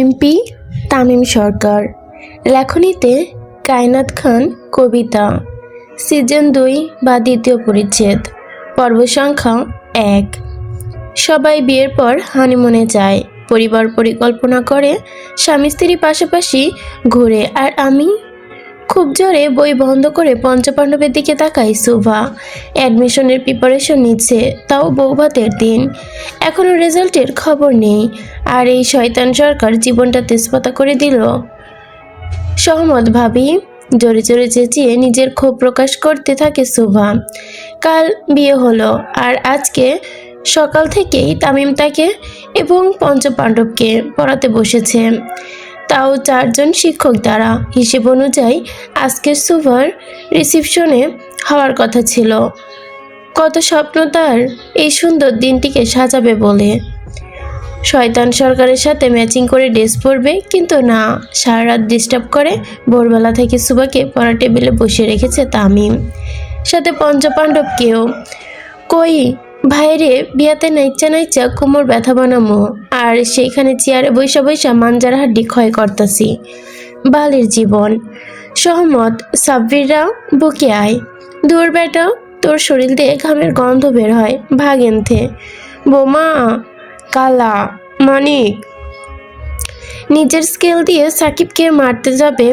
MP Tamim সরকার। লেখনীতে কায়নাত খান কবিতা। Season দুই বা দ্বিতীয় পরিচ্ছেদ। পর্ব সংখ্যা এক। সবাই বিয়ের পর হানিমুনে যায়। পরিবার পরিকল্পনা করে স্বামী স্ত্রীর পাশাপাশি ঘুরে। আর আমি খুব জোরে বই বন্ধ করে পঞ্চপাণ্ডবের দিকে তাকাই সুভা। অ্যাডমিশনের প্রিপারেশন নিচ্ছে, তাও বৌভাতের দিন। এখনও রেজাল্টের খবর নেই, আর এই শয়তান সরকার জীবনটা তেজপাতা করে দিল। সহমত ভাবি, জোরে জোরে চেঁচিয়ে নিজের ক্ষোভ প্রকাশ করতে থাকে সুভা। কাল বিয়ে হলো, আর আজকে সকাল থেকেই তামিম তাকে এবং পঞ্চপাণ্ডবকে পড়াতে বসেছে। তাও চারজন শিক্ষক দ্বারা। হিসেব অনুযায়ী আজকের সুভার রিসিপশনে হওয়ার কথা ছিল। কত স্বপ্ন তার এই সুন্দর দিনটিকে সাজাবে বলে। শয়তান সরকারের সাথে ম্যাচিং করে ড্রেস পরবে, কিন্তু না সারা রাত ডিস্টার্ব করে। ভোরবেলা থেকে সুবাকে পড়া টেবিলে বসিয়ে রেখেছে তামিম। সাথে পঞ্চপাণ্ডবকেও। কই ভাইরে, বিয়াতে নাইচা নাইচা কোমর ব্যথা বানামো। আর সেইখানে চেয়ারে বৈশা বৈশা মাঞ্জার হাড্ডি ক্ষয় করতাছি। বালের জীবন। সহমত, সাব্বিররা বকে আয়। দূর বেটা, তোর শরীর দিয়ে ঘামের গন্ধ বের হয়। ভাগেনথে। বোমা, কালা, মানিক। নিজের স্কেল দিয়ে সাকিবকে মারতে যাবে।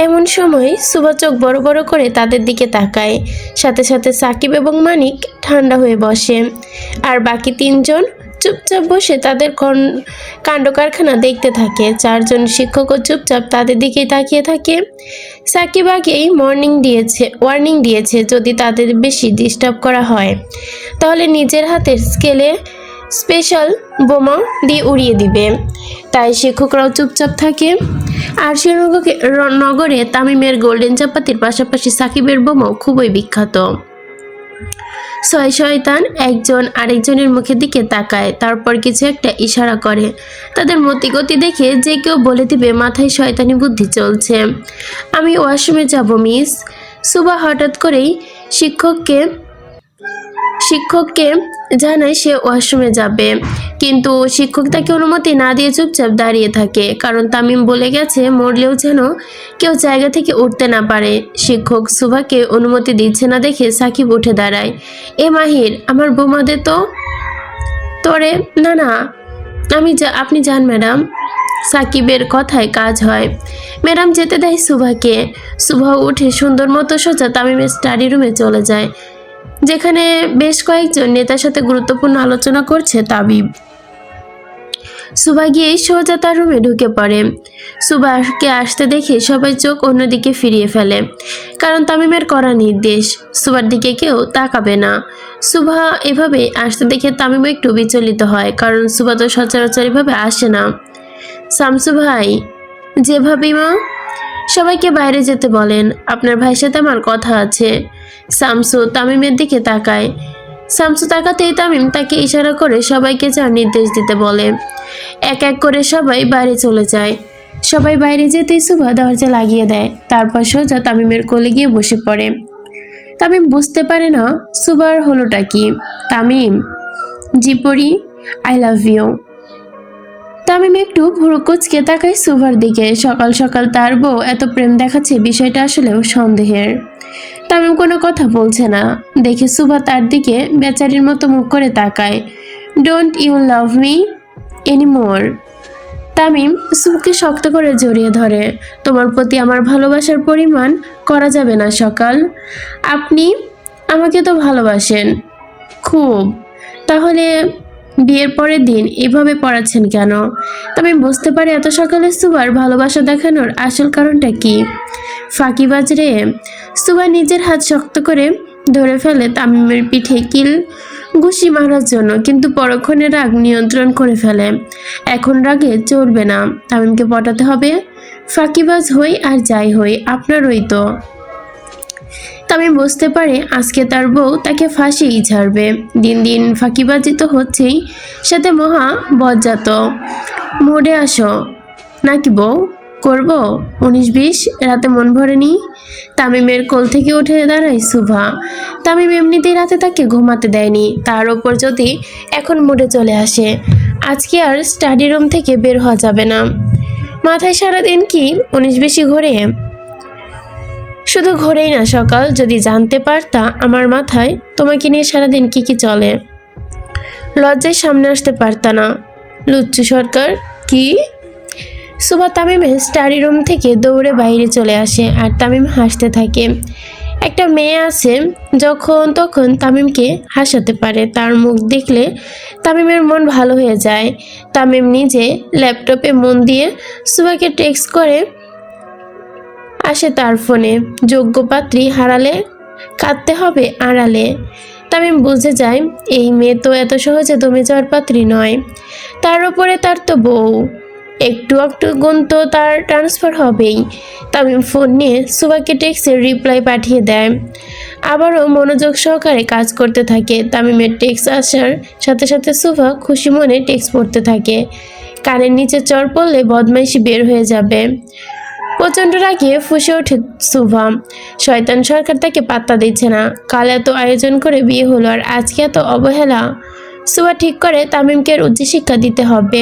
এমন সময় সুবা চোখ বড় বড় করে তাদের দিকে তাকায়। সাথে সাথে সাকিব এবং মানিক ঠান্ডা হয়ে বসে। আর বাকি তিনজন চুপচাপ বসে তাদের কাণ্ড কারখানা দেখতে থাকে। চারজন শিক্ষকও চুপচাপ তাদের দিকেই তাকিয়ে থাকে। সাকিব আগেই মর্নিং দিয়েছে ওয়ার্নিং দিয়েছে যদি তাদের বেশি ডিস্টার্ব করা হয়। তাহলে নিজের হাতের স্কেলে স্পেশাল বোমা দিয়ে উড়িয়ে দিবে। তাই শিক্ষকরাও চুপচাপ থাকে। আর শ্রীনগরকে নগরে তামিমের গোল্ডেন চাপাতির পাশাপাশি সাকিবের বোমাও খুবই বিখ্যাত। ছয় শয়তান একজন আরেকজনের মুখের দিকে তাকায়, তারপর কিছু একটা ইশারা করে। তাদের মতিগতি দেখে যে কেউ বলে দিবে, মাথায় শয়তানি বুদ্ধি চলছে। আমি ওয়াশরুমে যাব, মিস। সুবা হঠাৎ করেই শিক্ষককে শিক্ষককে জানায় সে ওয়াশরুমে যাবে। কিন্তু শিক্ষক তাকে অনুমতি না দিয়ে চুপচাপ দাঁড়িয়ে থাকে। কারণ তামিম বলে গেছে, মরলেও যেন কেউ জায়গা থেকে উঠতে না পারে। শিক্ষক সুভাকে অনুমতি দিচ্ছে না দেখে সাকিব উঠে দাঁড়ায়। এ মাহির, আমার বোমা দে তো তোরে, না না, আমি যা, আপনি যান, ম্যাডাম। সাকিবের কথায় কাজ হয়। ম্যাডাম, যেতে দেয় সুভাকে। সুভা উঠে সুন্দর মতো সোজা তামিমের স্টাডি রুমে চলে যায়। যেখানে বেশ কয়েকজন নেতার সাথে গুরুত্বপূর্ণ আলোচনা করছে তাবিব। সুবা গিয়ে সোজা তার রুমে ঢুকে পড়ে। সুবাকে আসতে দেখে সবাই চোখ অন্যদিকে ফিরিয়ে ফেলে, কারণ তামিমের করা নির্দেশ, সুবার দিকে কেউ তাকাবে না। সুভা এভাবে আসতে দেখে তামিম একটু বিচলিত হয়, কারণ সুবা তো সচরাচর এভাবে আসে না। শামসু ভাই যেভাবে মা? সবাইকে বাইরে যেতে বলেন, আপনার ভাইয়ের সাথে আমার কথা আছে। শামসু তামিমের দিকে তাকায়। শামসু তাকাতেই তামিম তাকে ইশারা করে সবাইকে যার নির্দেশ দিতে বলে। এক এক করে সবাই বাইরে চলে যায়। সবাই বাইরে যেতেই সুভা দরজা লাগিয়ে দেয়, তারপর সোজা তামিমের কোলে গিয়ে বসে পড়ে। তামিম বুঝতে পারে না সুবার হলোটা কি? তামিম, জিপরি, আই লাভ ইউ। তামিম একটু ভুরু কুচকে তাকায় সুভার দিকে। সকাল সকাল তার বউ এত প্রেম দেখাচ্ছে, বিষয়টা আসলেও সন্দেহের। তামিম কোনো কথা বলছে না। দেখে সুভা তার দিকে বেচারির মতো মুখ করে তাকায়। Don't you love me anymore Tamim সুকে শক্ত করে জড়িয়ে ধরে। তোমার প্রতি আমার ভালোবাসার পরিমাণ করা যাবে না সকাল। আপনি আমাকে তো ভালোবাসেন। খুব। তাহলে বিয়ের পরের দিন এভাবে পড়াচ্ছেন কেন? তবে বুঝতে পারি এত সকালে সুবার ভালোবাসা দেখানোর আসল কারণটা কি। ফাঁকিবাজ রে সুবা নিজের হাত শক্ত করে ধরে ফেলে তামিমের পিঠে কিল ঘুষি মারার জন্য, কিন্তু পরক্ষণে রাগ নিয়ন্ত্রণ করে ফেলে। এখন রাগে চলবে না। তামিমকে পটাতে হবে। ফাঁকিবাজ হই আর যাই হই, আপনারই তো। তামিম বুঝতে পারে আজকে তার বউ তাকে ফাঁসিই ছাড়বে দিন দিন ফাঁকিবাজি তো হচ্ছেই সাথে মহা বজ্জাত। মোড়ে আসো। নাকি বউ? করব? উনিশ বিশ, রাতে মন ভরেনি? তামিমের কোল থেকে উঠে দাঁড়ায় সুভা। তামিম এমনিতেই রাতে তাকে ঘুমাতে দেয়নি। তার ওপর যদি এখন মুডে চলে আসে, আজকে আর স্টাডি রুম থেকে বের হওয়া যাবে না। মাথায় সারাদিন কি উনিশ বেশি ঘোরে? শুধু ঘোরেই না, সকাল যদি জানতে পারতা আমার মাথায়, তোমাকে নিয়ে সারাদিন কি কি চলে? লজ্জায় সামনে আসতে পারতা না। লুচ্চু সরকার, কি? সুভা তামিমের স্টাডি রুম থেকে দৌড়ে বাইরে চলে আসে আর তামিম হাসতে থাকে। একটা মেয়ে আছে, যখন তখন তামিমকে হাসাতে পারে। তার মুখ দেখলে তামিমের মন ভালো হয়ে যায়। তামিম নিজে ল্যাপটপে মন দিয়ে সুবাকে টেক্সট করে আসে তার ফোনে। যোগ্য পাত্রী হারালে কাঁদতে হবে আড়ালে। তামিম বুঝে যায়, এই মেয়ে তো এত সহজে দমে যাওয়ার পাত্রী নয়। তার ওপরে তার তো বউ। একটু একটু গুণ তো তার ট্রান্সফার হবেই। তামিম ফোন নিয়ে সুভাকে টেক্সের রিপ্লাই পাঠিয়ে দেয়। আবারও মনোযোগ সহকারে কাজ করতে থাকে। তামিমের টেক্স আসার সাথে সাথে সুভা খুশি মনে টেক্স পড়তে থাকে। কানের নিচে চর পড়লে বদমাইশি বের হয়ে যাবে। প্রচণ্ড রাগে ফুসে ওঠে সুভা শয়তান সরকার তাকে পাত্তা দিচ্ছে না। কাল এত আয়োজন করে বিয়ে হলো আর আজকে এত অবহেলা। সুভা ঠিক করে তামিমকে উচ্চ শিক্ষা দিতে হবে।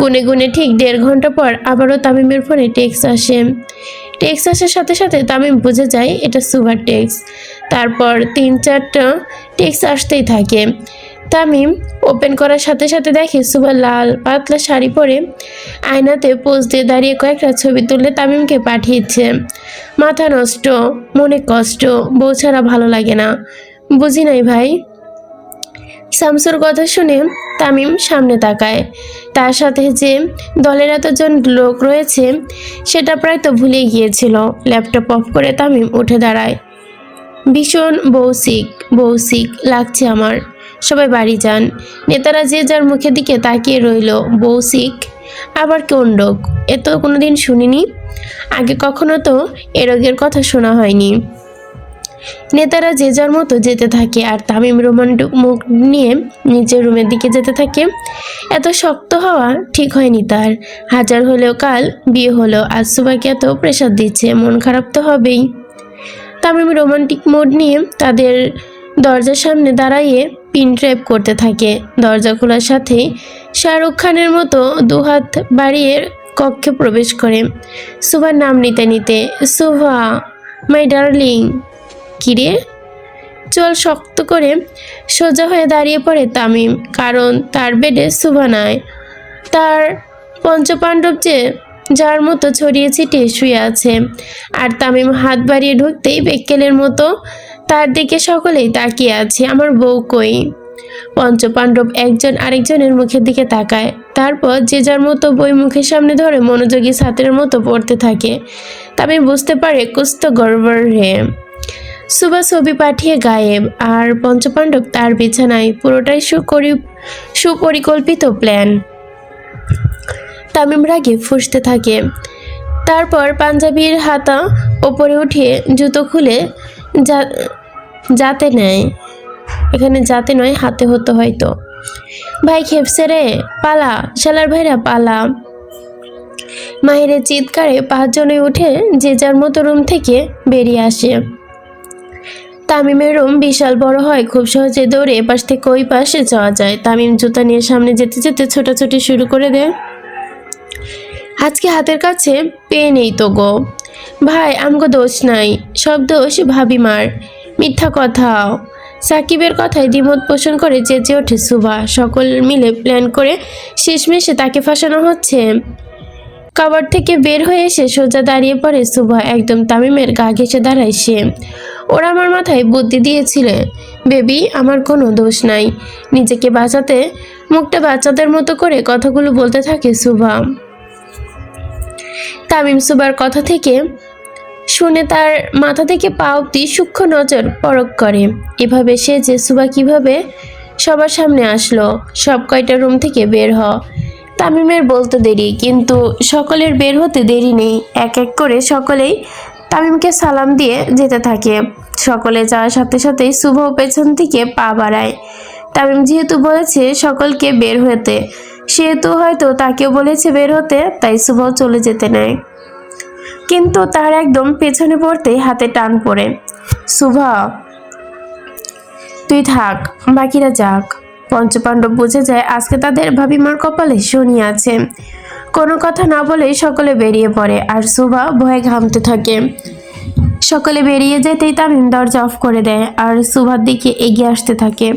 গুনে গুনে ঠিক দেড় ঘণ্টা পর আবারও তামিমের ফোনে টেক্স আসে। টেক্স আসার সাথে সাথে তামিম বুঝে যায় এটা সুভার টেক্স তারপর তিন চারটা টেক্স আসতেই থাকে। তামিম ওপেন করার সাথে সাথে দেখে সুভা লাল পাতলা শাড়ি পরে আয়নাতে পোজ দিয়ে দাঁড়িয়ে কয়েকটা ছবি তুলে তামিমকে পাঠিয়েছে। মাথা নষ্ট, মনে কষ্ট, বউ ছাড়া ভালো লাগে না। বুঝি নাই ভাই? শামসুর কথা শুনে তামিম সামনে তাকায়। তার সাথে যে দলের এতজন লোক রয়েছে, সেটা প্রায় তো ভুলে গিয়েছিল। ল্যাপটপ অফ করে তামিম উঠে দাঁড়ায়। ভীষণ বৌসিক বৌসিক লাগছে আমার। সবাই বাড়ি যান। নেতারা যে যার মুখের দিকে তাকিয়ে রইল বৌসিক আবার কোন রোগ? এ তো কোনোদিন শুনিনি। আগে কখনো তো এ রোগের কথা শোনা হয়নি। নেতারা যে যার মতো যেতে থাকে, আর তামিম রোমান্টিক মুখ নিয়ে নিজের রুমের দিকে যেতে থাকে। এত শক্ত হওয়া ঠিক হয়নি তার। হাজার হলেও কাল বিয়ে হলো, আজ সুবাকে এত প্রেশার দিচ্ছে, মন খারাপ তো হবেই। তামিম রোমান্টিক মোড নিয়ে তাদের দরজার সামনে দাঁড়াইয়ে পিন ট্র্যাপ করতে থাকে। দরজা খোলার সাথে শাহরুখ খানের মতো দুহাত বাড়িয়ে কক্ষে প্রবেশ করে। সুভার নাম নিতে নিতে, সুভা মাই ডার্লিং কিরে চল শক্ত করে সোজা হয়ে দাঁড়িয়ে পড়ে তামিম, কারণ তার বেডে সুভা নাই। তার পঞ্চপাণ্ডব যে যার মতো ছড়িয়ে ছিটিয়ে শুয়ে আছে। আর তামিম হাত বাড়িয়ে ঢুকতেই বেক্কেলের মতো তার দিকে সকলেই তাকিয়ে আছে, আমার বউ কই? পঞ্চপাণ্ডব একজন আরেকজনের মুখের দিকে তাকায়। তারপর যে যার মতো বই মুখের সামনে ধরে মনোযোগী ছাত্রের মতো পড়তে থাকে। তামিম বুঝতে পারে কুস্ত গড়বড় রে। সুবা ছবি পাঠিয়ে গায়েব, আর পঞ্চপাণ্ডব তার বিছানায় পুরোটাই সুকরি, সুপরিকল্পিত প্ল্যান। তামিম রাগে ফুসতে থাকে। তারপর পাঞ্জাবির হাতা ওপরে উঠিয়ে জুতো খুলে যা- যাতে নেয় এখানে যাতে নয়, হাতে হতো হয়তো ভাই খেপসে রে, পালা, শালার ভাইরা পালা। মাহিরের চিৎকারে পাঁচজনে উঠে যে যার মতো রুম থেকে বেরিয়ে আসে। তামিমের রুম বিশাল বড় হয়, খুব সহজে দৌড়ে এপাশ থেকে ওই পাশে যাওয়া যায়। তামিম জুতা নিয়ে সামনে যেতে যেতে ছোটাছুটি শুরু করে দেয়। আজকে হাতের কাছে পেয়ে নেই তো গো। ভাই, আমগো দোষ নাই, সব দোষ ভাবি মার মিথ্যা কথা। সাকিবের কথায় দ্বিমত পোষণ করে চেঁচে ওঠে সুভা। সকল মিলে প্ল্যান করে শেষমেশে তাকে ফাঁসানো হচ্ছে। কাবার থেকে বের হয়ে এসে সোজা দাঁড়িয়ে পড়ে সুভা। একদম তামিমের গা ঘেসে দাঁড়ায় সে। ওরা আমার মাথায় বুদ্ধি দিয়েছিল। বেবি, আমার কোনো দোষ নাই। নিজেকে বাঁচাতে, মুখটা বাচ্চাদের মতো করে কথাগুলো বলতে থাকে সুভা। তামিম সুবার কথা থেকে শুনে তার মাথা থেকে পা অব্দি সূক্ষ্ম নজর পরক করে। এভাবে সে যে সুবা কীভাবে? সবার সামনে আসলো। সব কয়টা রুম থেকে বের হ। তামিমের বলতে দেরি, কিন্তু সকলের বের হতে দেরি নেই। এক এক করে সকলেই তামিমকে সালাম দিয়ে যেতে থাকে। সকলে যাওয়ার সাথে সাথেই শুভ পেছন থেকে পা বাড়ায়। তামিম যেহেতু বলেছে সকলকে বের হতে, সেহেতু হয়তো তাকেও বলেছে বের হতে, তাই শুভ চলে যেতে নেয়। কিন্তু তার একদম পেছনে পড়তে হাতে টান পড়ে। শুভা তুই থাক, বাকিরা যাক। পঞ্চপাণ্ডব বুঝে যায়, আজকে তাদের ভাবিমার কপালে শনি আছে। কোনো কথা না বলে সকলে বেরিয়ে পড়ে, আর সুভা ভয়ে ঘামতে থাকে। সকলে বেরিয়ে যেতেই তামিম দরজা অফ করে দেয়, আর সুভার দিকে এগিয়ে আসতে থাকে।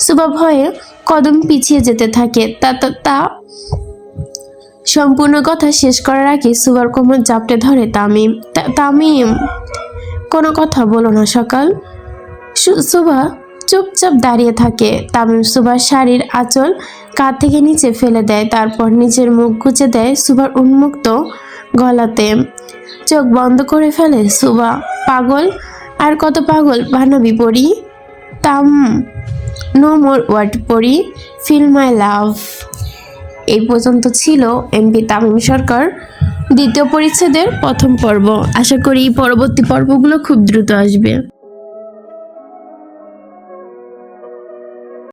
সুভা ভয়ে কদম পিছিয়ে যেতে থাকে, তা, তা- তা সম্পূর্ণ কথা শেষ করার আগে সুভার কোমর জাপটে ধরে তামিম। তামিম, কোনো কথা বলো না সকাল। সুভা চুপচাপ দাঁড়িয়ে থাকে। তামিম সুভার শাড়ির আঁচল কাঁধ থেকে নিচে ফেলে দেয়, তারপর নিজের মুখ গুজে দেয় সুভার উন্মুক্ত গলাতে। চোখ বন্ধ করে ফেলে সুভা, পাগল? আর কত পাগল বানাবি পড়ি? তাম, নো মোর ওয়ার্ড পড়ি, ফিল মাই লাভ। এই পর্যন্ত ছিল এমপি তামিম সরকার। দ্বিতীয় পরিচ্ছেদের প্রথম পর্ব। আশা করি পরবর্তী পর্বগুলো খুব দ্রুত আসবে।